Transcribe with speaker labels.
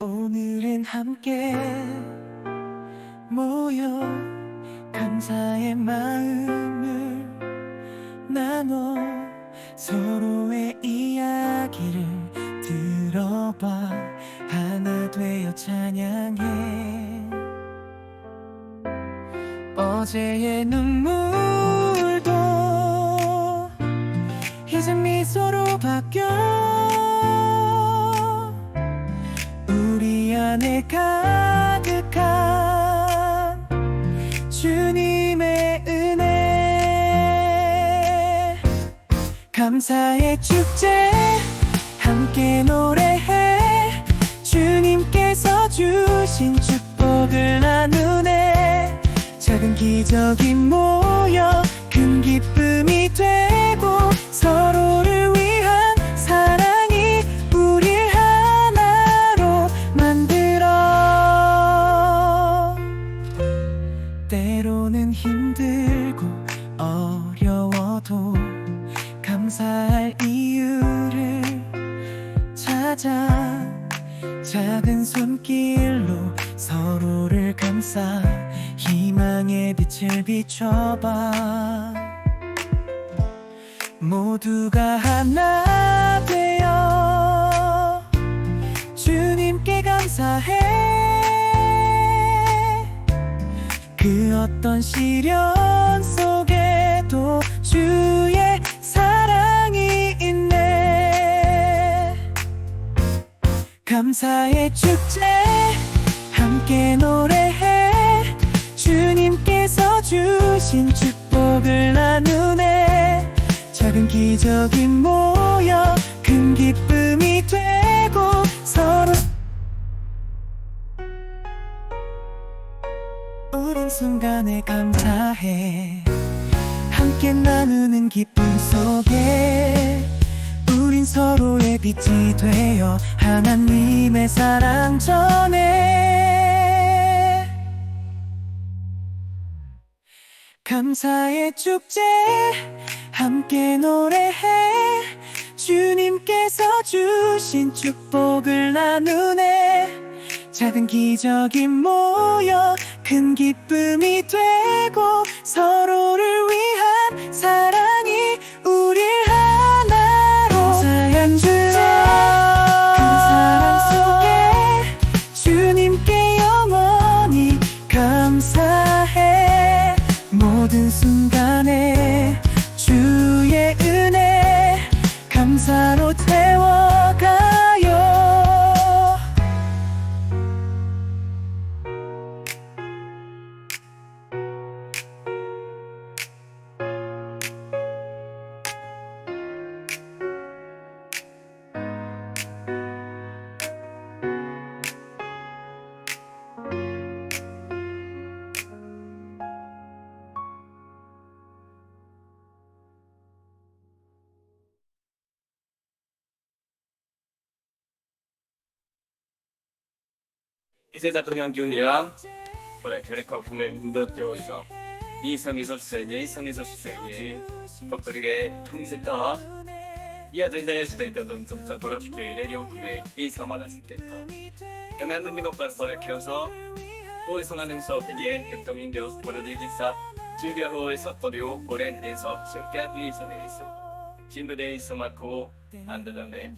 Speaker 1: 오늘은 함께 모여 감사의 마음을 나눠 서로의 이야기를 들어봐. 하나 되어 찬양해. 어제의 눈물 안에 가득한 주님의 은혜. 감사의 축제 함께 노래해. 주님께서 주신 축복을 나누네. 작은 기적이 모여 큰 기쁨이 되 힘들고 어려워도 감사할 이유를 찾아 작은 손길로 서로를 감싸 희망의 빛을 비춰봐. 모두가 하나 되어 주님께 감사해. 그 어떤 시련 감사의 축제 함께 노래해. 주님께서 주신 축복을 나누네. 작은 기적이 모여 큰 기쁨이 되고 서로. 우린 순간에 감사해. 함께 나누는 기쁨 속에 서로의 빛이 되어 하나님의 사랑 전해. 감사의 축제 함께 노래해. 주님께서 주신 축복을 나누네. 작은 기적이 모여 큰 기쁨이 되고 모
Speaker 2: 이세 대통령 기운이랑 올해 결핵과 국내 문덕되어 있어 이 성에서 수세니 성에서 수세니 법들에게 통일했다 이 아들의 시대에 있던 점차 돌아주기 내려오기에 이성만했을 때다. 영한 능력과 서를 키워서 호의성하면서 대기에 격동인 되어 보여드리기사 주변호에서 버리고 오랜 데서 쉽게 위해서 내있어. 진도대에 있어 맞고 안 되던데